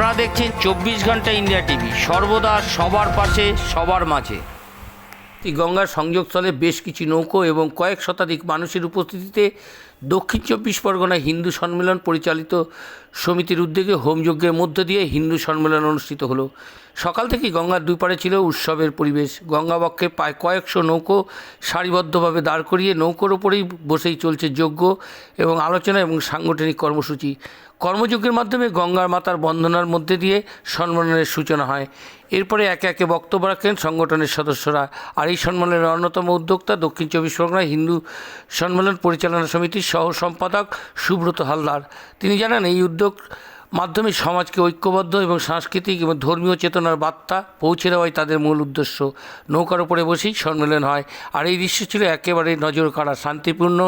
আপনারা দেখছেন চব্বিশ ঘণ্টা ইন্ডিয়া টিভি। সর্বদা সবার পাশে, সবার মাঝে। গঙ্গার সংযোগস্থলে বেশ কিছু নৌকো এবং কয়েক শতাধিক মানুষের উপস্থিতিতে দক্ষিণ চব্বিশ পরগনায় হিন্দু সম্মেলন পরিচালিত সমিতির উদ্যোগে হোমযজ্ঞের মধ্য দিয়ে হিন্দু সম্মেলন অনুষ্ঠিত হলো। সকাল থেকে গঙ্গার দুই পাড়ে ছিল উৎসবের পরিবেশ। গঙ্গাবক্ষে প্রায় কয়েকশো নৌকো সারিবদ্ধভাবে দাঁড় করিয়ে নৌকোর ওপরেই বসেই চলছে যজ্ঞ এবং আলোচনা এবং সাংগঠনিক কর্মসূচি। কর্মযজ্ঞের মাধ্যমে গঙ্গার মাতার বন্ধনার মধ্যে দিয়ে সম্মেলনের সূচনা হয়। এরপরে একে একে বক্তব্য রাখেন সংগঠনের সদস্যরা। আর এই সম্মেলনের অন্যতম উদ্যোক্তা দক্ষিণ চব্বিশ পরগনা হিন্দু সম্মেলন পরিচালনা সমিতির সহ সম্পাদক সুব্রত হালদার। তিনি জানান, এই উদ্যোগ মাধ্যমে সমাজকে ঐক্যবদ্ধ এবং সাংস্কৃতিক এবং ধর্মীয় চেতনার বার্তা পৌঁছে দেওয়াই তাদের মূল উদ্দেশ্য। নৌকার ওপরে বসেই সম্মেলন হয়। আর এই দৃশ্য ছিল একেবারে নজর কাড়া শান্তিপূর্ণ,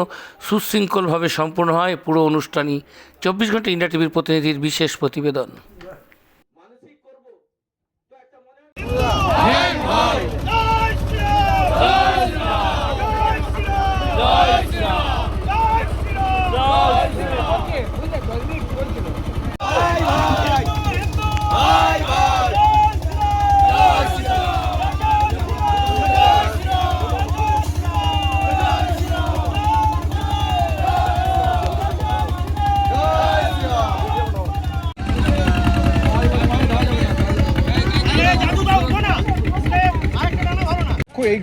সুশৃঙ্খলভাবে সম্পূর্ণ হয় পুরো অনুষ্ঠানই। চব্বিশ ঘণ্টা ইন্ডিয়া টিভির প্রতিনিধির বিশেষ প্রতিবেদন।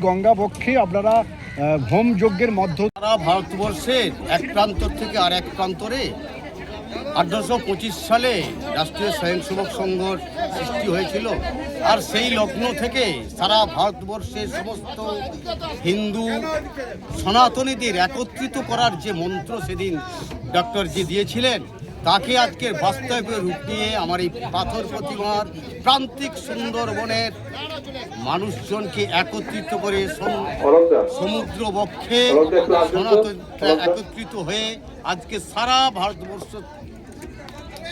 গঙ্গা বক্ষে আপনারা হোম যজ্ঞের মধ্য সারা ভারতবর্ষের এক প্রান্ত থেকে আর এক প্রান্তরে আঠারোশো পঁচিশ সালে রাষ্ট্রীয় স্বয়ংসেবক সংঘর সৃষ্টি হয়েছিল। আর সেই লগ্ন থেকে সারা ভারতবর্ষের সমস্ত হিন্দু সনাতনীদের একত্রিত করার যে মন্ত্র সেদিন ডক্টর ডক্টরজি দিয়েছিলেন তাকে আজকের বাস্তবে রূপ নিয়ে আমার এই পাথর প্রতিমার প্রান্তিক সুন্দরবনের মানুষজনকে একত্রিত করে সম- সমুদ্র বক্ষে একত্রিত হয়ে আজকে সারা ভারতবর্ষ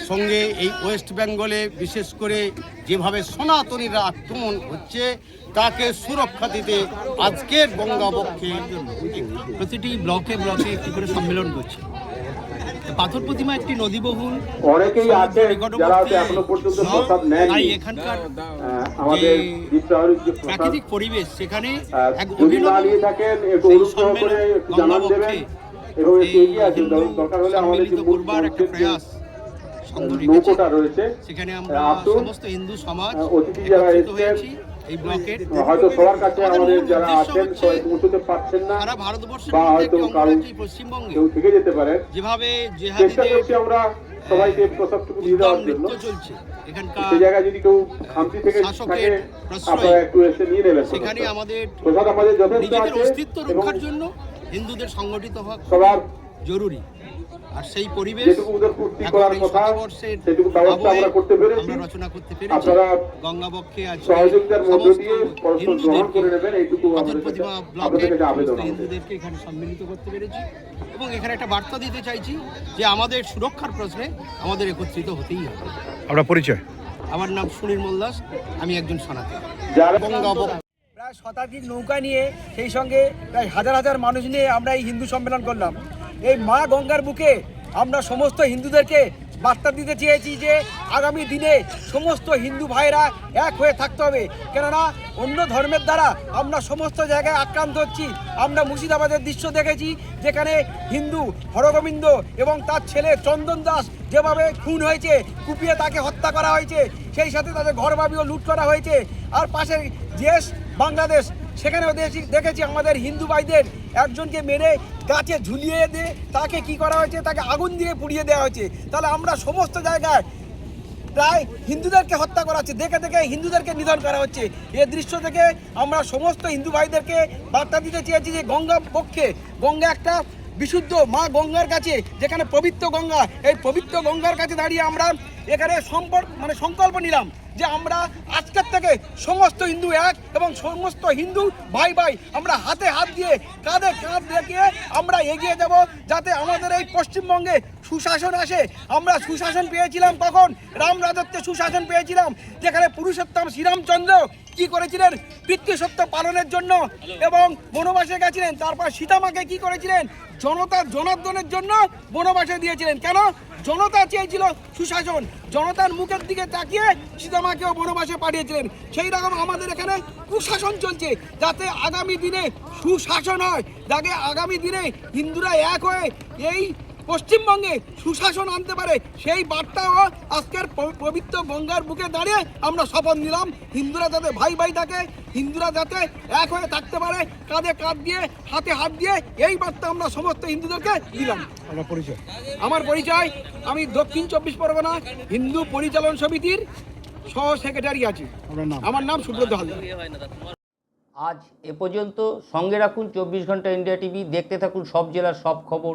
সঙ্গে এই ওয়েস্ট বেঙ্গলে বিশেষ করে যেভাবে সনাতনীরা আক্রমণ হচ্ছে, তাকে সুরক্ষা দিতে আজকের গঙ্গাবক্ষে প্রতিটি ব্লকে ব্লকে একটি করে সম্মেলন করছে? পাথর প্রতিমা একটি নদীবহুল অনেকেই আছেন নিকটবর্তী যারা এখনও পর্যন্ত। প্রসাদ তাই এখানকার আমাদের প্রাকৃতিক পরিবেশ সেখানে এক অভিনব থাকেন অনুগ্রহ করে জানান দেবেন এবং এগিয়ে আসুন দরকার হলে আমাদের যে করবার একটা প্রয়াস নৌকোটা রয়েছে সেখানে আমরা। সমস্ত হিন্দু সমাজ অতিথি যারা এসেছেন, হয়েছি এই ব্লকের হয়তো সবার কাছে আমাদের যারা আছেন পৌঁছতে পারছেন না সারা ভারতবর্ষের বা হয়তো একটি কারও অঙ্গরাজ্য এই পশ্চিমবঙ্গে কেউ থেকে যেতে পারেন যেভাবে চেষ্টা করছি আমরা সবাইকে প্রসাদটুকু দিয়ে দেওয়ার জন্য। চলছে। এখানকার সেই জায়গায় যদি কেউ খামতি থেকে থাকে আপনারা একটু এসে নিয়ে নেবেন সেখানে আমাদের প্রসাদ আমাদের যথেষ্ট আছে অস্তিত্ব রক্ষার জন্য হিন্দুদের সংগঠিত হওয়া সবার জরুরি। আর সেই পরিবেশ যেটুকু ওদের পূর্তি এখন করার এই কথা শতবর্ষের সেটুকু ব্যবস্থা আমরা করতে পেরেছি। রচনা করতে পেরেছি। আপনারা গঙ্গাবক্ষে আজ সহযোগিতার মধ্য সমস্ত দিয়ে পরস্পর গ্রহণ করে নেবেন এইটুকু আমাদের প্রতিমা কাছে- ব্লকের আবেদন সমস্ত হিন্দুদেরকে এখানে সম্মিলিত করতে পেরেছি। এবং এখানে একটা বার্তা দিতে চাইছি যে আমাদের সুরক্ষার প্রশ্নে আমাদের একত্রিত হতেই হবে। আপনার পরিচয়? আমার নাম সুনীল মোল্লাস আমি একজন সনাতন। যারা গঙ্গাবক্ষ প্রায় শতাধিক নৌকা নিয়ে সেই সঙ্গে প্রায় হাজার হাজার মানুষ নিয়ে আমরা এই হিন্দু সম্মেলন করলাম। এই মা গঙ্গার বুকে আমরা সমস্ত হিন্দুদেরকে বার্তা দিতে চেয়েছি যে আগামী দিনে সমস্ত হিন্দু ভাইরা এক হয়ে থাকতে হবে। কেননা অন্য ধর্মের দ্বারা আমরা সমস্ত জায়গায় আক্রান্ত হচ্ছি। আমরা মুর্শিদাবাদের দৃশ্য দেখেছি, যেখানে হিন্দু হরগোবিন্দ এবং তার ছেলে চন্দন দাস যেভাবে খুন হয়েছে, কুপিয়ে তাকে হত্যা করা হয়েছে, সেই সাথে তাদের ঘরবাবিও লুট করা হয়েছে। আর পাশে দেশ বাংলাদেশ সেখানেও দেখেছি আমাদের হিন্দু ভাইদের একজনকে মেরে গাছে ঝুলিয়ে দিয়ে তাকে কি করা হয়েছে? তাকে আগুন দিয়ে পুড়িয়ে দেওয়া হয়েছে। তাহলে আমরা সমস্ত জায়গায় প্রায় হিন্দুদেরকে হত্যা করা হচ্ছে। দেখে দেখে হিন্দুদেরকে নিধন করা হচ্ছে। এ দৃশ্য থেকে আমরা সমস্ত হিন্দু ভাইদেরকে বার্তা দিতে চেয়েছি যে গঙ্গা পক্ষে গঙ্গা একটা বিশুদ্ধ মা গঙ্গার কাছে, যেখানে পবিত্র গঙ্গা। এই পবিত্র গঙ্গার কাছে দাঁড়িয়ে আমরা এখানে সম্পর্ক মানে সংকল্প নিলাম। যে আমরা আজকের থেকে সমস্ত হিন্দু এক এবং সমস্ত হিন্দু ভাই ভাই আমরা হাতে হাত দিয়ে কাঁধে কাঁধ দেখিয়ে আমরা এগিয়ে যাব যাতে আমাদের এই পশ্চিমবঙ্গে সুশাসন আসে। আমরা সুশাসন পেয়েছিলাম কখন? রাম রাজত্বে সুশাসন পেয়েছিলাম, যেখানে পুরুষোত্তম শ্রীরামচন্দ্র কি করেছিলেন? পিতৃসত্য পালনের জন্য এবং বনবাসে গেছিলেন, তারপর সীতামাকে কি করেছিলেন? জনতার জনার্দনের জন্য বনবাসে দিয়েছিলেন। কেন? জনতা চেয়েছিল সুশাসন। জনতার মুখের দিকে তাকিয়ে সীতামাকেও বনবাসে পাঠিয়েছিলেন। সেই রকম আমাদের এখানে কুশাসন চলছে, যাতে আগামী দিনে সুশাসন হয়। যাতে আগামী দিনে হিন্দুরা এক হয়ে এই পশ্চিমবঙ্গে সুশাসন আনতে পারে সেই বার্তাও আজকের পবিত্র গঙ্গার বুকে দাঁড়িয়ে আমরা শপথ নিলাম। হিন্দুরা যাতে ভাই ভাই থাকে হিন্দুরা যাতে এক হয়ে থাকতে পারে কাঁধে কাঁধ দিয়ে হাতে হাত দিয়ে এই বার্তা আমরা সমস্ত হিন্দুদেরকে দিলাম। আপনার পরিচয়? আমার পরিচয় আমি দক্ষিণ চব্বিশ পরগনা হিন্দু পরিচালন সমিতির সহ সেক্রেটারি আছি আমার নাম সুব্রত হালদার। আজ এ পর্যন্ত সঙ্গে রাখুন চব্বিশ ঘণ্টা ইন্ডিয়া টিভি দেখতে থাকুন সব জেলার সব খবর।